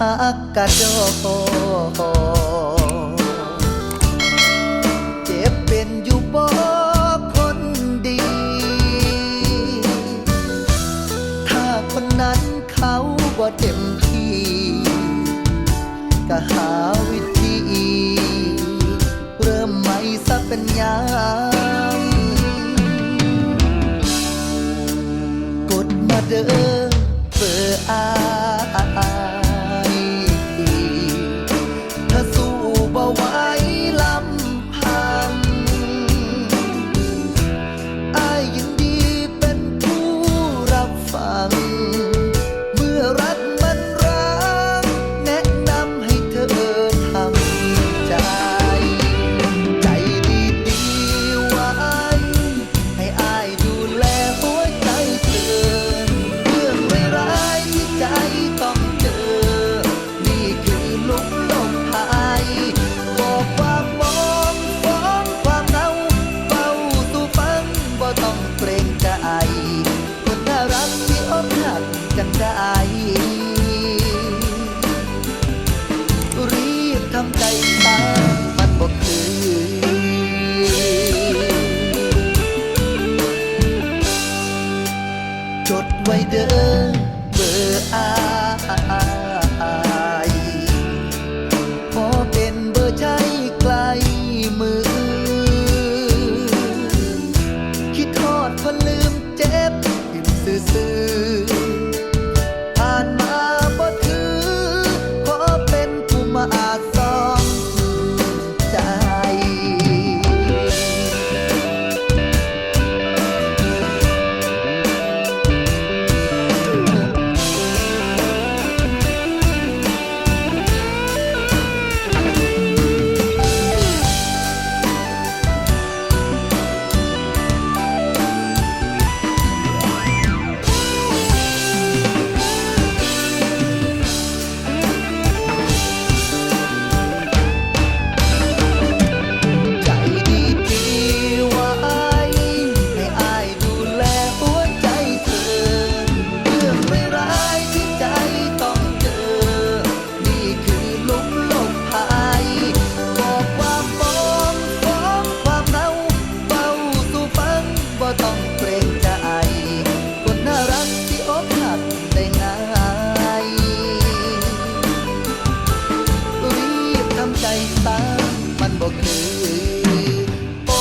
ฮักกะโดเจ็บเป็นอยู่บ่คนดี ถ้าคนนั้นเขาบ่เต็มที่ก็หาวิธี เริ่มใหม่ซะเป็นยา จดไว้เด้อเบอร์อา ตา มันบอกคือโอ้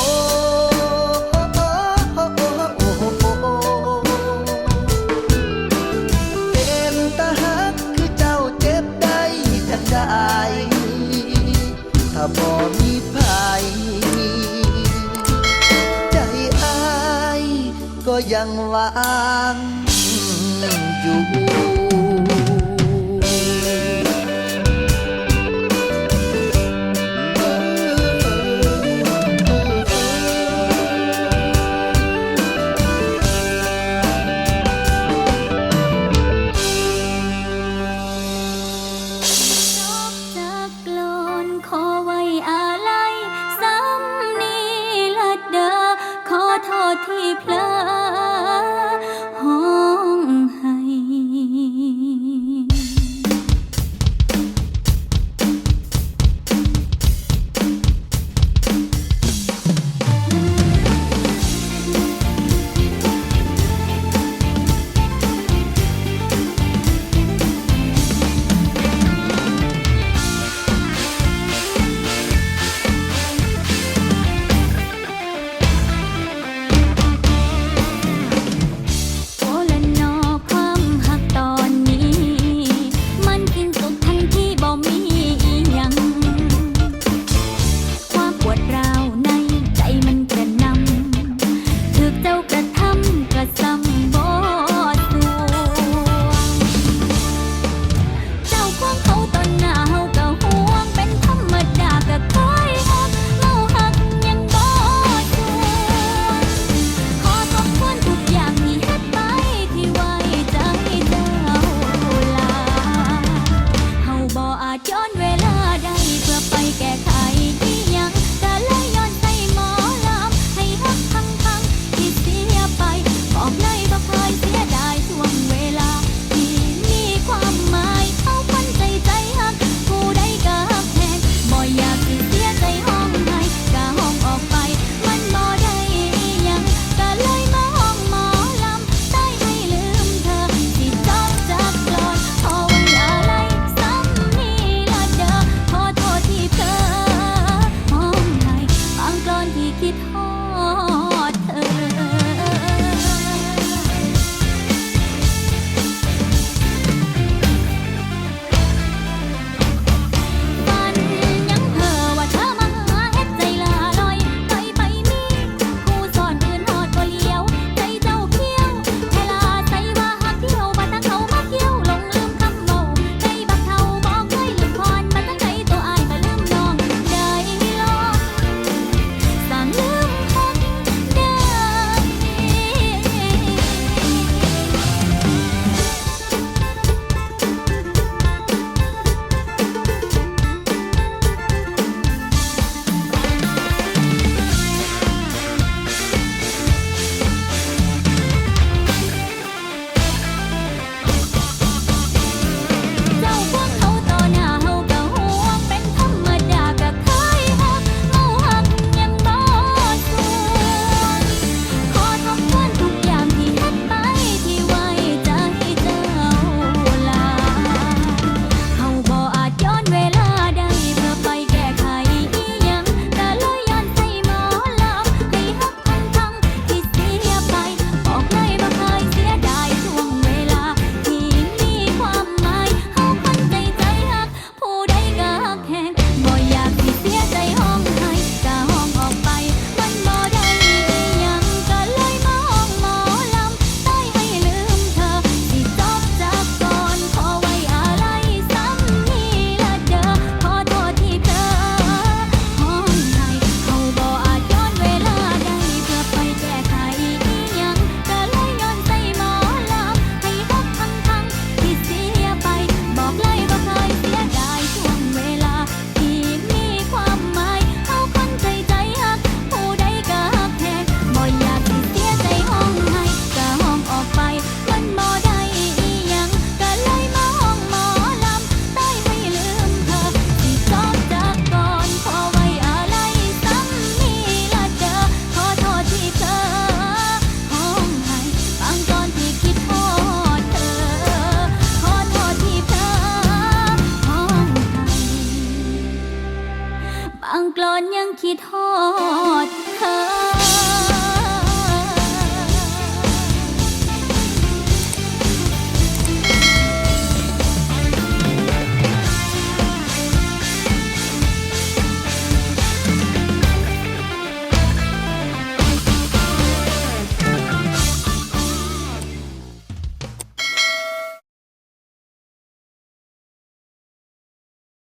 เป็นตาหักคือเจ้าเจ็บได้ทัได้ ถ้าบ่มีภายใจอายก็ยังวางอยู่ ที่พลา